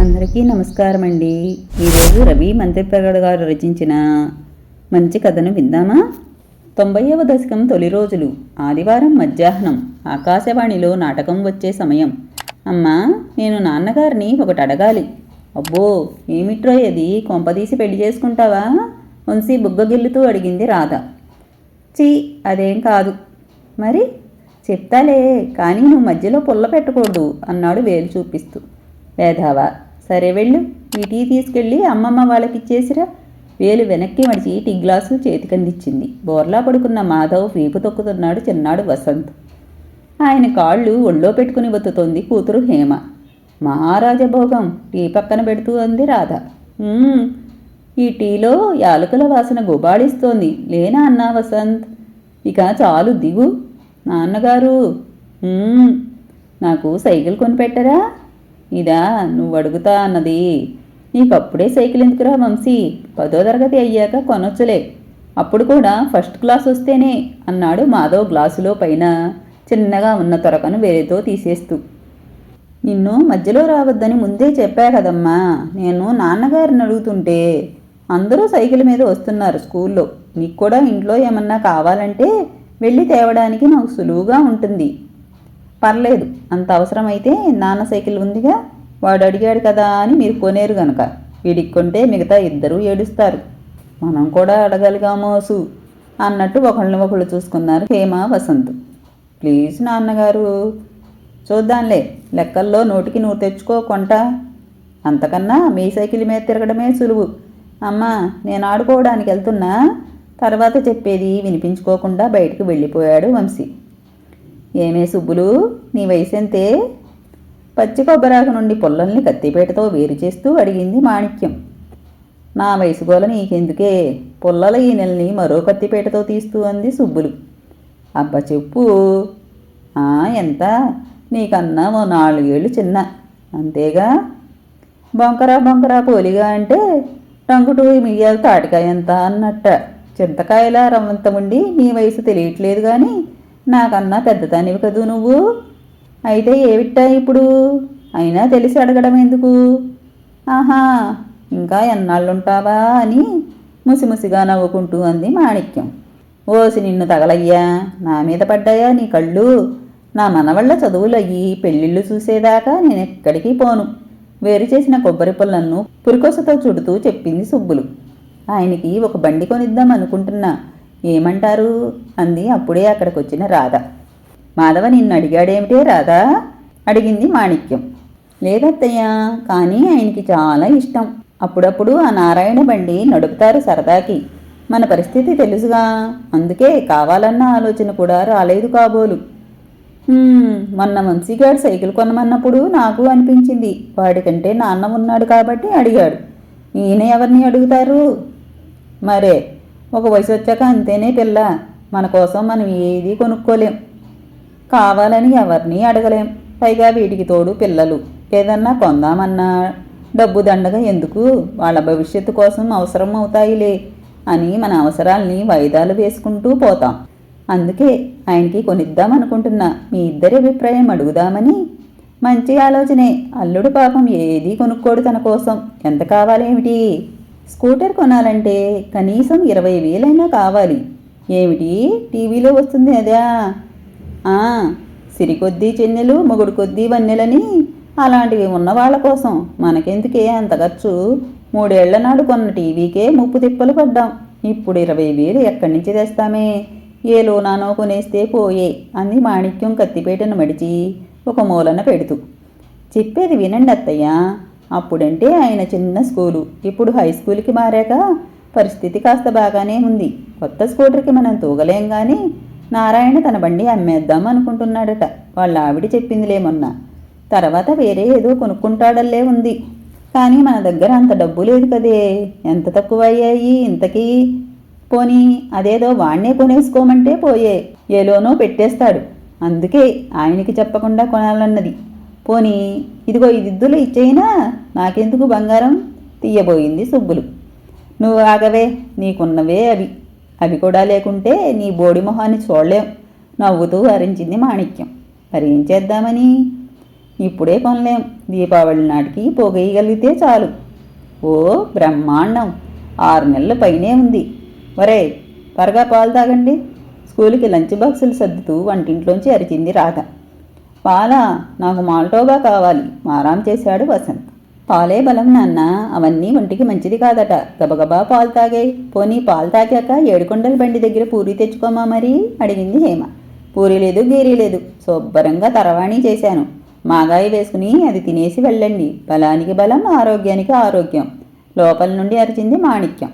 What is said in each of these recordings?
అందరికీ నమస్కారం అండి ఈరోజు రవి మంత్రిప్రగడ్ గారు రచించిన మంచి కథను విందామా? తొంభైవ దశకం తొలి రోజులు ఆదివారం మధ్యాహ్నం ఆకాశవాణిలో నాటకం వచ్చే సమయం. అమ్మా నేను నాన్నగారిని ఒకటి అడగాలి. అబ్బో ఏమిట్రో అది కొంపదీసి పెళ్ళి చేసుకుంటావా? వంశీ బుగ్గగిల్లుతూ అడిగింది రాధ. చీ అదేం కాదు. మరి? చెప్తాలే కానీ నువ్వు మధ్యలో పుల్ల పెట్టకూడదు అన్నాడు వేలు చూపిస్తూ. వేధావా సరే వెళ్ళు. ఈ టీ తీసుకెళ్ళి అమ్మమ్మ వాళ్ళకి ఇచ్చేసిరా వేలు వెనక్కి మడిచి టీ గ్లాసు చేతికందిచ్చింది. బోర్లా పడుకున్న మాధవ్ వీపు తొక్కుతున్నాడు చిన్నాడు వసంత్. ఆయన కాళ్ళు ఒళ్ళో పెట్టుకుని బతుతోంది కూతురు హేమ. మహారాజభోగం టీ పక్కన పెడుతూ అంది రాధ. ఈ టీలో యాలకుల వాసన గుబాళిస్తోంది లేనా అన్నా వసంత్? ఇక చాలు దిగు. నాన్నగారు? నాకు సైకిల్ కొనిపెట్టరా? ఇదా నువ్వు అడుగుతా అన్నది. నీకప్పుడే సైకిల్ ఎందుకురా వంశీ? పదో తరగతి అయ్యాక కొనొచ్చులే. అప్పుడు కూడా ఫస్ట్ క్లాస్ వస్తేనే అన్నాడు మాధవ్ గ్లాసులో పైన చిన్నగా ఉన్న తొరకను వేరేతో తీసేస్తూ. నిన్ను మధ్యలో రావద్దని ముందే చెప్పా కదమ్మా. నేను నాన్నగారిని అడుగుతుంటే అందరూ సైకిల్ మీద వస్తున్నారు స్కూల్లో. నీకు కూడా ఇంట్లో ఏమన్నా కావాలంటే వెళ్ళి తేవడానికి నాకు సులువుగా ఉంటుంది. పర్లేదు అంత అవసరమైతే నాన్న సైకిల్ ఉందిగా వాడు అడిగాడు కదా అని మీరు కొనేరు గనక. వీడికి కొంటే మిగతా ఇద్దరూ ఏడుస్తారు. మనం కూడా అడగలిగామోసు అన్నట్టు ఒకళ్ళని ఒకళ్ళు చూసుకున్నారు హేమ వసంత్. ప్లీజ్ నాన్నగారు చూద్దాంలే లెక్కల్లో నోటికి నువ్వు తెచ్చుకో కొంట. అంతకన్నా మీ సైకిల్ మీద తిరగడమే సులువు. అమ్మా నేను ఆడుకోవడానికి వెళ్తున్నా. తర్వాత చెప్పేది వినిపించుకోకుండా బయటికి వెళ్ళిపోయాడు వంశీ. ఏమే సుబ్బులు? నీ వయసు పచ్చి కొబ్బరాకు నుండి పుల్లల్ని కత్తిపేటతో వేరు చేస్తూ అడిగింది మాణిక్యం. నా వయసు గోల నీకెందుకే? పుల్లల ఈ నెలని మరో కత్తిపేటతో తీస్తూ అంది సుబ్బులు. అబ్బ చెప్పు. ఎంత? నీకన్నా ఓ నాలుగేళ్ళు చిన్న. అంతేగా? బొంకరా బొంకరా పోలిగా అంటే టంగుటూ మియ్యాల తాటికాయ ఎంత అన్నట్ట. చింతకాయల రమంతముండి నీ వయసు తెలియట్లేదు కానీ నాకన్నా పెద్దదానివి కదూ నువ్వు? అయితే ఏవిట్టా ఇప్పుడు? అయినా తెలిసి అడగడం ఎందుకు? ఆహా ఇంకా ఎన్నాళ్ళుంటావా అని ముసిముసిగా నవ్వుకుంటూ అంది మాణిక్యం. ఓసి నిన్ను తగలయ్యా నా మీద పడ్డాయా నీ కళ్ళు? నా మనవళ్ళ చదువులయ్యి పెళ్ళిళ్ళు చూసేదాకా నేను ఎక్కడికి పోను. వేరు చేసిన కొబ్బరి పుల్లన్ను పురికొసతో చుడుతూ చెప్పింది సుబ్బులు. ఆయనకి ఒక బండి కొనిద్దాం అనుకుంటున్నా. ఏమంటారు? అంది. అప్పుడే అక్కడికి వచ్చిన రాధ. మాధవ నిన్ను అడిగాడేమిటే రాధా? అడిగింది మాణిక్యం. లేదత్తయ్య కానీ ఆయనకి చాలా ఇష్టం. అప్పుడప్పుడు ఆ నారాయణ బండి నడుపుతారు సరదాకి. మన పరిస్థితి తెలుసుగా. అందుకే కావాలన్న ఆలోచన కూడా రాలేదు కాబోలు. మొన్న వంశీగాడు సైకిల్ కొనమన్నప్పుడు నాకు అనిపించింది. వాడికంటే నాన్న ఉన్నాడు కాబట్టి అడిగాడు. ఈయన ఎవరిని అడుగుతారు? మరే ఒక వయసు వచ్చాక అంతేనే పిల్ల. మన కోసం మనం ఏది కొనుక్కోలేం. కావాలని ఎవరిని అడగలేం. పైగా వీటికి తోడు పిల్లలు. ఏదన్నా కొందామన్నా డబ్బు దండగా ఎందుకు? వాళ్ళ భవిష్యత్తు కోసం అవసరం అవుతాయిలే అని మన అవసరాల్ని వాయిదాలు వేసుకుంటూ పోతాం. అందుకే ఆయనకి కొనిద్దాం అనుకుంటున్నా. మీ ఇద్దరి అభిప్రాయం అడుగుదామని. మంచి ఆలోచనే. అల్లుడు పాపం ఏది కొనుక్కోడు తన కోసం. ఎంత కావాలేమిటి? స్కూటర్ కొనాలంటే కనీసం ఇరవై వేలైనా కావాలి. ఏమిటి? టీవీలో వస్తుంది అదా? సిరికొద్దీ చెన్నెలు మొగుడు కొద్దీ వన్నెలని. అలాంటివి ఉన్న వాళ్ళ కోసం మనకెందుకే అంత ఖర్చు? మూడేళ్ళ నాడు కొన్న టీవీకే ముప్పు తిప్పలు పడ్డాం. ఇప్పుడు ఇరవై వేలు ఎక్కడి నుంచి తెస్తామే? ఏ లోనానో కొనేస్తే పోయే అంది మాణిక్యం కత్తిపేటను మడిచి ఒక మూలన పెడుతూ. చెప్పేది వినండి అత్తయ్య అప్పుడంటే ఆయన చిన్న స్కూలు. ఇప్పుడు హై స్కూల్కి మారాక పరిస్థితి కాస్త బాగానే ఉంది. కొత్త స్కూటర్కి మనం తూగలేం కానీ నారాయణ తన బండి అమ్మేద్దాం అనుకుంటున్నాడట. వాళ్ళ ఆవిడ చెప్పిందిలే మొన్న. తర్వాత వేరే ఏదో కొనుక్కుంటాడల్లే ఉంది. కానీ మన దగ్గర అంత డబ్బు లేదు కదే. ఎంత తక్కువ అయ్యాయి ఇంతకీ? పోనీ అదేదో వాణ్ణే కొనేసుకోమంటే పోయే. ఏలోనో పెట్టేస్తాడు. అందుకే ఆయనకి చెప్పకుండా కొనాలన్నది. పోనీ ఇదిగో ఈ దిద్దులు ఇచ్చేయినా నాకెందుకు బంగారం తీయబోయింది సుబ్బులు. నువ్వు ఆగవే నీకున్నవే అవి. అవి కూడా లేకుంటే నీ బోడి మొహాన్ని చూడలేం నవ్వుతూ వరించింది మాణిక్యం. మరి ఏం చేద్దామని? ఇప్పుడే కొనలేం దీపావళి నాటికి పోగేయగలిగితే చాలు. ఓ బ్రహ్మాండం ఆరు నెలల పైనే ఉంది. ఒరే త్వరగా పాలు తాగండి. స్కూల్కి లంచ్ బాక్సులు సర్దుతూ వంటింట్లోంచి అరిచింది రాధ. పాలా నాకు మాల్టోగా కావాలి. మారాం చేశాడు వసంత్. పాలే బలం నాన్న అవన్నీ ఒంటికి మంచిది కాదట. గబగబా పాలు తాగే. పోనీ పాలు తాగాక ఏడుకొండల బండి దగ్గర పూరి తెచ్చుకోమా మరి? అడిగింది హేమ. పూరి లేదు గీరీ లేదు. శుభ్రంగా తరవాణి చేశాను. మాగాయి వేసుకుని అది తినేసి వెళ్ళండి. బలానికి బలం ఆరోగ్యానికి ఆరోగ్యం. లోపల నుండి అరిచింది మాణిక్యం.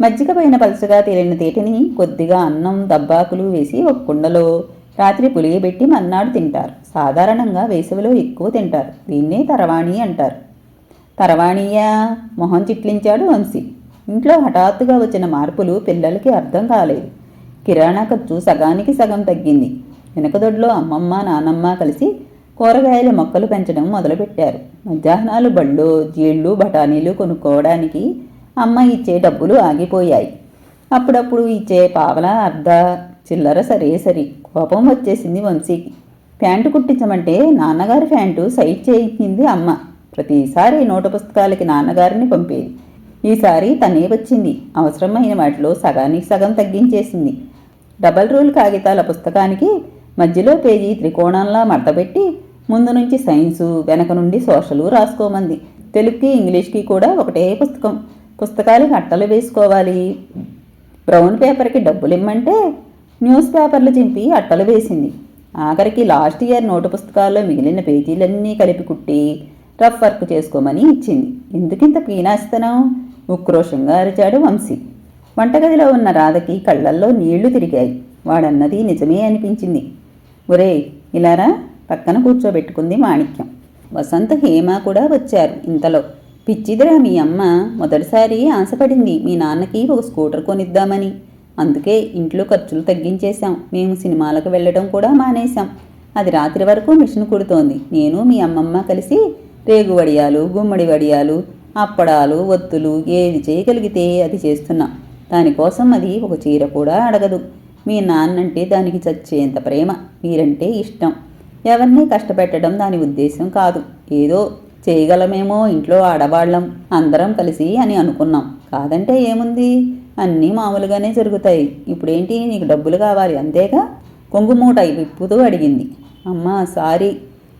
మజ్జిగ పైన పలుచగా తేలిన తేటని కొద్దిగా అన్నం దబ్బాకులు వేసి ఒక కుండలో రాత్రి పులియబెట్టి మన్నాడు తింటారు. సాధారణంగా వేసవిలో ఎక్కువ తింటారు. దీన్నే తరవాణి అంటారు. తరవాణియా? మొహం చిట్లించాడు వంశీ. ఇంట్లో హఠాత్తుగా వచ్చిన మార్పులు పిల్లలకి అర్థం కాలేదు. కిరాణా ఖర్చు సగానికి సగం తగ్గింది. వెనకదొడ్లో అమ్మమ్మ నానమ్మ కలిసి కూరగాయల మొక్కలు పెంచడం మొదలుపెట్టారు. మధ్యాహ్నాలు బళ్ళు జీళ్ళు బఠానీలు కొనుక్కోవడానికి అమ్మ ఇచ్చే డబ్బులు ఆగిపోయాయి. అప్పుడప్పుడు ఇచ్చే పావల అర్ధ చిల్లర సరే సరి కోపం వచ్చేసింది వంశీకి. ప్యాంటు కుట్టించమంటే నాన్నగారి ప్యాంటు సైజ్ చేయించింది అమ్మ. ప్రతిసారి నోటు పుస్తకాలకి నాన్నగారిని పంపేది. ఈసారి తనే వచ్చింది. అవసరమైన వాటిలో సగానికి సగం తగ్గించేసింది. డబల్ రూల్ కాగితాల పుస్తకానికి మధ్యలో పేజీ త్రికోణంలా మడతపెట్టి ముందు నుంచి సైన్సు వెనక నుండి సోషలు రాసుకోమంది. తెలుగుకి ఇంగ్లీష్కి కూడా ఒకటే పుస్తకం. పుస్తకాలకి అట్టలు వేసుకోవాలి. బ్రౌన్ పేపర్కి డబ్బులు ఇమ్మంటే న్యూస్ పేపర్లు చింపి అట్టలు వేసింది. ఆఖరికి లాస్ట్ ఇయర్ నోటు పుస్తకాల్లో మిగిలిన పేజీలన్నీ కలిపి కుట్టి రఫ్ వర్క్ చేసుకోమని ఇచ్చింది. ఎందుకింత పీనాస్తనం ఉక్రోషంగా అరిచాడు వంశీ. వంటగదిలో ఉన్న రాధకి కళ్ళల్లో నీళ్ళు తిరిగాయి. వాడన్నది నిజమే అనిపించింది. ఒరే ఇలారా? పక్కన కూర్చోబెట్టుకుంది మాణిక్యం. వసంత హేమ కూడా వచ్చారు ఇంతలో. పిచ్చిదిరా మీ అమ్మ. మొదటిసారి ఆశపడింది మీ నాన్నకి ఒక స్కూటర్ కొనిద్దామని. అందుకే ఇంట్లో ఖర్చులు తగ్గించేశాం. మేము సినిమాలకు వెళ్ళడం కూడా మానేశాం. అది రాత్రి వరకు మిషన్ కుడుతోంది. నేను మీ అమ్మమ్మ కలిసి రేగు వడియాలు గుమ్మడి వడియాలు అప్పడాలు ఒత్తులు ఏది చేయగలిగితే అది చేస్తున్నాం. దానికోసం అది ఒక చీర కూడా అడగదు. మీ నాన్నంటే దానికి చచ్చేంత ప్రేమ. మీరంటే ఇష్టం. ఎవరిని కష్టపెట్టడం దాని ఉద్దేశం కాదు. ఏదో చేయగలమేమో ఇంట్లో ఆడవాళ్ళం అందరం కలిసి అని అనుకున్నాం. కాదంటే ఏముంది? అన్నీ మామూలుగానే జరుగుతాయి. ఇప్పుడేంటి? నీకు డబ్బులు కావాలి. అంతేగా? కొంగుమూట విప్పుతూ అడిగింది. అమ్మా సారీ.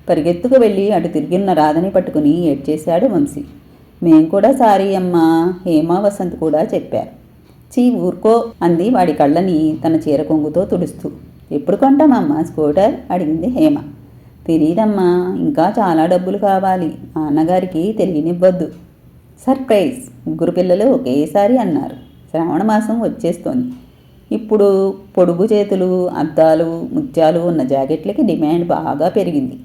పరిగెత్తుకు వెళ్ళి అటు తిరిగిన రాధని పట్టుకుని ఏడ్చేశాడు వంశీ. మేం కూడా సారీ అమ్మా హేమా వసంత్ కూడా చెప్పారు. చీ ఊరుకో అంది వాడి కళ్ళని తన చీర కొంగుతో తుడుస్తూ. ఎప్పుడు కొంటామమ్మా స్కూటర్? అడిగింది హేమ. తెలీదమ్మా ఇంకా చాలా డబ్బులు కావాలి. నాన్నగారికి తెలియనివ్వద్దు. సర్ప్రైజ్! ముగ్గురు పిల్లలు ఒకేసారి అన్నారు. శ్రావణ మాసం వచ్చేస్తోంది. ఇప్పుడు పొడుగు చేతులు అద్దాలు ముత్యాలు ఉన్న జాకెట్లకి డిమాండ్ బాగా పెరిగింది.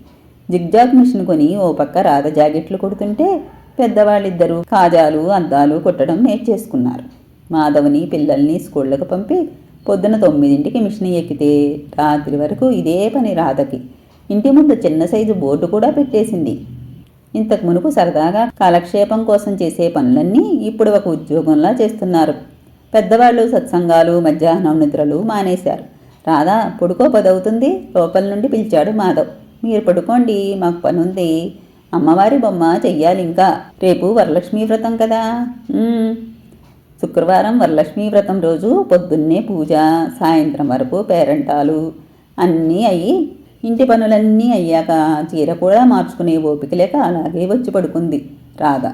జిగ్జాగ్ మిషన్ కొని ఓ పక్క రాధ జాకెట్లు కొడుతుంటే పెద్దవాళ్ళిద్దరూ కాజాలు అద్దాలు కుట్టడం నేర్చేసుకున్నారు. మాధవని పిల్లల్ని స్కూళ్ళకు పంపి పొద్దున తొమ్మిదింటికి మిషన్ ఎక్కితే రాత్రి వరకు ఇదే పని రాధకి. ఇంటి ముందు చిన్న సైజు బోర్డు కూడా పెట్టేసింది. ఇంతకు మునుపు సరదాగా కాలక్షేపం కోసం చేసే పనులన్నీ ఇప్పుడు ఒక ఉద్యోగంలా చేస్తున్నారు. పెద్దవాళ్ళు సత్సంగాలు మధ్యాహ్నం నిద్రలు మానేశారు. రాధా పడుకో పదవుతుంది. లోపల నుండి పిలిచాడు మాధవ్. మీరు పడుకోండి మాకు పనుంది. అమ్మవారి బొమ్మ చెయ్యాలి ఇంకా రేపు వరలక్ష్మీ వ్రతం కదా. శుక్రవారం వరలక్ష్మీ వ్రతం రోజు పొద్దున్నే పూజ సాయంత్రం వరకు పేరంటాలు అన్నీ అయ్యి ఇంటి పనులన్నీ అయ్యాక చీర కూడా మార్చుకునే ఓపిక లేక అలాగే వచ్చి పడుకుంది రాధ.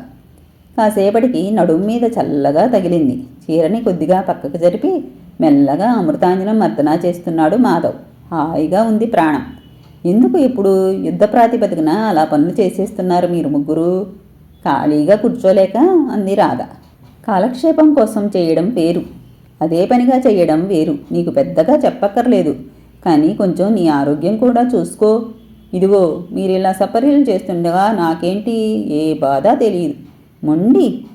కాసేపటికి నడుం మీద చల్లగా తగిలింది. చీరని కొద్దిగా పక్కకు జరిపి మెల్లగా అమృతాంజనం మర్దనా చేస్తున్నాడు మాధవ్. హాయిగా ఉంది ప్రాణం. ఎందుకు ఇప్పుడు యుద్ధ ప్రాతిపదికన అలా పనులు చేసేస్తున్నారు మీరు ముగ్గురు? ఖాళీగా కూర్చోలేక అంది రాధ. కాలక్షేపం కోసం చేయడం వేరు. అదే పనిగా చేయడం వేరు. నీకు పెద్దగా చెప్పక్కర్లేదు. కానీ కొంచెం నీ ఆరోగ్యం కూడా చూసుకో. ఇదిగో మీరు ఇలా సపర్యలు చేస్తుండగా నాకేంటి ఏ బాధ తెలియదు. మొండి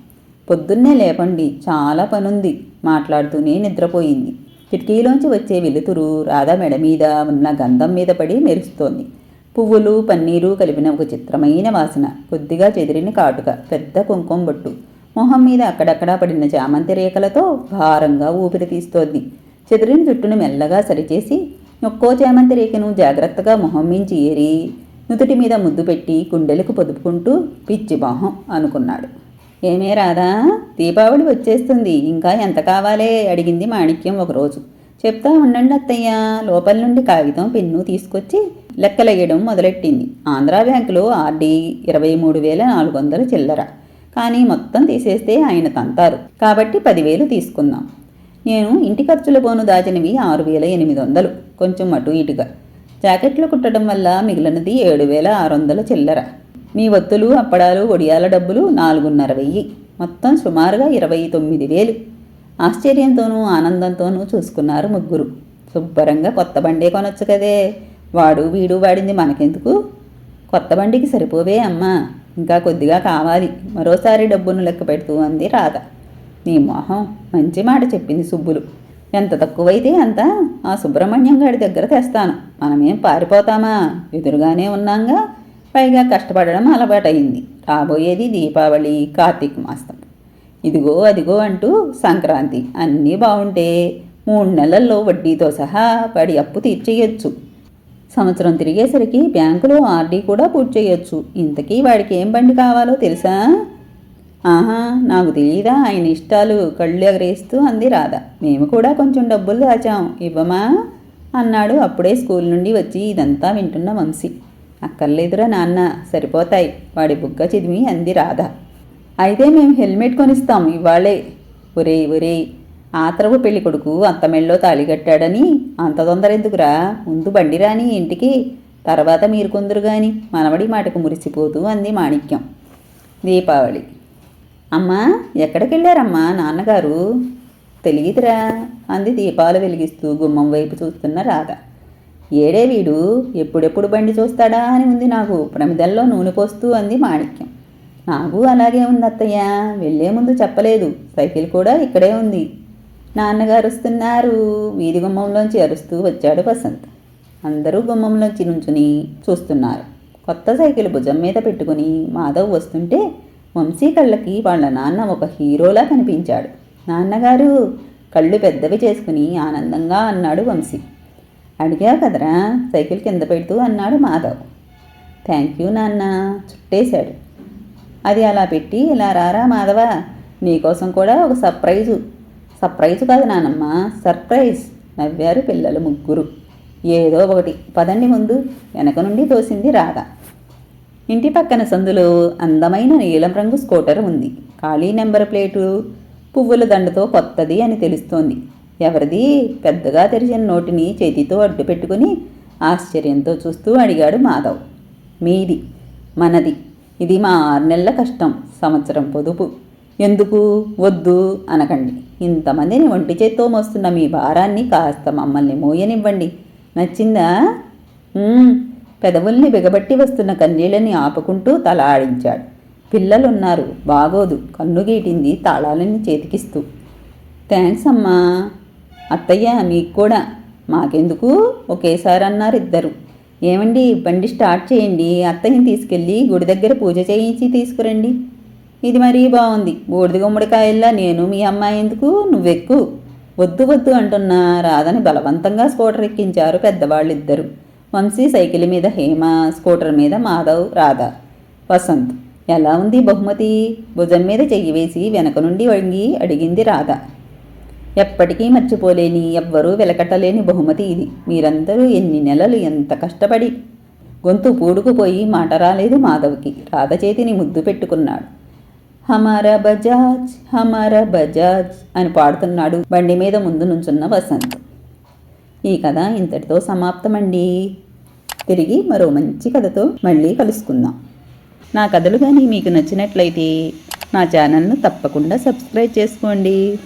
పొద్దున్నే లేపండి చాలా పనుంది మాట్లాడుతూనే నిద్రపోయింది. కిటికీలోంచి వచ్చే వెలుతురు రాధ మెడ మీద ఉన్న గంధం మీద పడి మెరుస్తోంది. పువ్వులు పన్నీరు కలిపిన ఒక చిత్రమైన వాసన కొద్దిగా చెదిరిన కాటుక పెద్ద కుంకుమ బొట్టు. మొహం మీద అక్కడక్కడా పడిన చామంతి రేఖలతో భారంగా ఊపిరి తీస్తోంది. చెదిరిన జుట్టును మెల్లగా సరిచేసి ఒక్కో చామంతి రేఖను జాగ్రత్తగా మొహం మించి ఏరి నుదుటి మీద ముద్దు పెట్టి గుండెలకు పొదుపుకుంటూ పిచ్చి మొహం అనుకున్నాడు. ఏమే రాదా దీపావళి వచ్చేస్తుంది. ఇంకా ఎంత కావాలే? అడిగింది మాణిక్యం ఒకరోజు. చెప్తా ఉండండి అత్తయ్య. లోపల నుండి కాగితం పెన్ను తీసుకొచ్చి లెక్కలేయడం మొదలెట్టింది. ఆంధ్రా బ్యాంకులో ఆర్డీ ఇరవై మూడు వేల నాలుగు వందలు చిల్లర. కానీ మొత్తం తీసేస్తే ఆయన తంతారు. కాబట్టి పదివేలు తీసుకుందాం. నేను ఇంటి ఖర్చుల పోను దాచినవి ఆరు వేల ఎనిమిది వందలు. కొంచెం అటు ఇటుగా. జాకెట్లు కుట్టడం వల్ల మిగిలినది ఏడు వేల ఆరు వందల చిల్లర. మీ ఒత్తులు అప్పడాలు ఒడియాల డబ్బులు నాలుగున్నర వెయ్యి. మొత్తం సుమారుగా ఇరవై తొమ్మిది వేలు. ఆశ్చర్యంతోనూ ఆనందంతోనూ చూసుకున్నారు ముగ్గురు. శుభ్రంగా కొత్త బండే కొనొచ్చు కదే. వాడు వీడు వాడింది మనకెందుకు? కొత్త బండికి సరిపోవే అమ్మా. ఇంకా కొద్దిగా కావాలి. మరోసారి డబ్బును లెక్క పెడుతూ అంది రాధ. నీ మొహం మంచి మాట చెప్పింది సుబ్బులు. ఎంత తక్కువైతే అంత ఆ సుబ్రహ్మణ్యం గారి దగ్గర తెస్తాను. మనమేం పారిపోతామా? ఎదురుగానే ఉన్నాంగా పైగా కష్టపడడం అలవాటైంది రాబోయేది దీపావళి కార్తీక మాసం. ఇదిగో అదిగో అంటూ సంక్రాంతి అన్నీ బాగుంటే మూడు నెలల్లో వడ్డీతో సహా పడి అప్పు తీర్చేయొచ్చు. సంవత్సరం తిరిగేసరికి బ్యాంకులో ఆర్డీ కూడా పూర్తి చేయొచ్చు. ఇంతకీ వాడికి ఏం బండి కావాలో తెలుసా? ఆహా నాకు తెలియదా ఆయన ఇష్టాలు కళ్ళు ఎగరేస్తూ అంది రాధ. మేము కూడా కొంచెం డబ్బులు దాచాం. ఇవ్వమా? అన్నాడు. అప్పుడే స్కూల్ నుండి వచ్చి ఇదంతా వింటున్న వంశీ. అక్కర్లేదురా నాన్న సరిపోతాయి. వాడి బుగ్గ చిదిమి అంది రాధ. అయితే మేము హెల్మెట్ కొనిస్తాం ఇవాళే ఒరే ఒరే ఆతరవు పెళ్ళి కొడుకు అంత మెళ్ళో తాళి కట్టాడని అంత తొందర ఎందుకురా? ముందు బండి రాని ఇంటికి తర్వాత మీరు కొందరు గాని. మనవడి మాటకు మురిసిపోతూ అంది మాణిక్యం. దీపావళి. అమ్మా ఎక్కడికి వెళ్ళారమ్మా నాన్నగారు? తెలియదురా అంది దీపాలు వెలిగిస్తూ గుమ్మం వైపు చూస్తున్న రాధ. ఏడే వీడు ఎప్పుడెప్పుడు బండి చూస్తాడా అని ఉంది నాకు. ప్రమిదల్లో నూనె పోస్తూ అంది మాణిక్యం. నాకు అలాగే ఉంది అత్తయ్య వెళ్ళే ముందు చెప్పలేదు. సైకిల్ కూడా ఇక్కడే ఉంది. నాన్నగారు వస్తున్నారు. వీధి గుమ్మంలోంచి అరుస్తూ వచ్చాడు వసంత్. అందరూ గుమ్మంలోంచి నుంచుని చూస్తున్నారు. కొత్త సైకిల్ భుజం మీద పెట్టుకుని మాధవ్ వస్తుంటే వంశీ కళ్ళకి వాళ్ళ నాన్న ఒక హీరోలా కనిపించాడు. నాన్నగారు కళ్ళు పెద్దవి చేసుకుని ఆనందంగా అన్నాడు వంశీ. అడిగావు కదరా? సైకిల్ కింద పెడుతూ అన్నాడు మాధవ్. థ్యాంక్ యూ నాన్న చుట్టేశాడు. అది అలా పెట్టి ఇలా రారా మాధవ? నీకోసం కూడా ఒక సర్ప్రైజు. సర్ప్రైజు కాదు నానమ్మ సర్ప్రైజ్. నవ్వారు పిల్లలు ముగ్గురు. ఏదో ఒకటి. పదండి ముందు. వెనక నుండి తోసింది రాధ. ఇంటి పక్కన సందులో అందమైన నీలం రంగు స్కూటర్ ఉంది. ఖాళీ నెంబర్ ప్లేటు పువ్వుల దండతో కొత్తది అని తెలుస్తోంది. ఎవరిది? పెద్దగా తెరిచిన నోటిని చేతితో అడ్డు పెట్టుకుని ఆశ్చర్యంతో చూస్తూ అడిగాడు మాధవ్. మీది? మనది. ఇది మా ఆరు నెలల కష్టం సంవత్సరం పొదుపు. ఎందుకు? వద్దు అనకండి. ఇంతమందిని ఒంటి చేత్తో మోస్తున్న మీ భారాన్ని కాస్త మమ్మల్ని మోయనివ్వండి. నచ్చిందా? పెదవుల్ని బిగబట్టి వస్తున్న కన్నీళ్ళని ఆపుకుంటూ తల ఆడించాడు. పిల్లలున్నారు. బాగోదు. కన్ను గీటింది తాళాలని చేతికిస్తూ. థ్యాంక్స్ అమ్మా. అత్తయ్య మీకు కూడా. మాకెందుకు? ఒకేసారి అన్నారు ఇద్దరు. ఏమండి బండి స్టార్ట్ చేయండి. అత్తయ్యని తీసుకెళ్ళి గుడి దగ్గర పూజ చేయించి తీసుకురండి. ఇది మరీ బాగుంది. బూడిద గుమ్మడికాయల్లా నేను మీ అమ్మాయి ఎందుకు? నువ్వెక్కు. వద్దు వద్దు అంటున్న. రాధని బలవంతంగా స్కూటర్ ఎక్కించారు పెద్దవాళ్ళిద్దరు. వంశీ సైకిల్ మీద హేమ స్కూటర్ మీద మాధవ్ రాధ వసంత్. ఎలా ఉంది బహుమతి? భుజం మీద చెయ్యి వేసి వెనక నుండి వంగి అడిగింది రాధ. ఎప్పటికీ మర్చిపోలేని ఎవ్వరూ వెలకట్టలేని బహుమతి ఇది. మీరందరూ ఎన్ని నెలలు ఎంత కష్టపడి గొంతు పూడుకుపోయి మాట రాలేదు మాధవ్కి. రాధ చేతిని ముద్దు పెట్టుకున్నాడు. హమారా బజాజ్ హమారా బజాజ్ అని పాడుతున్నాడు బండి మీద ముందు నుంచున్న వసంత్. ఈ కథ ఇంతటితో సమాప్తమండి. తిరిగి మరో మంచి కథతో మళ్ళీ కలుసుకుందాం. నా కథలు కానీ మీకు నచ్చినట్లయితే నా ఛానల్ను తప్పకుండా సబ్స్క్రైబ్ చేసుకోండి.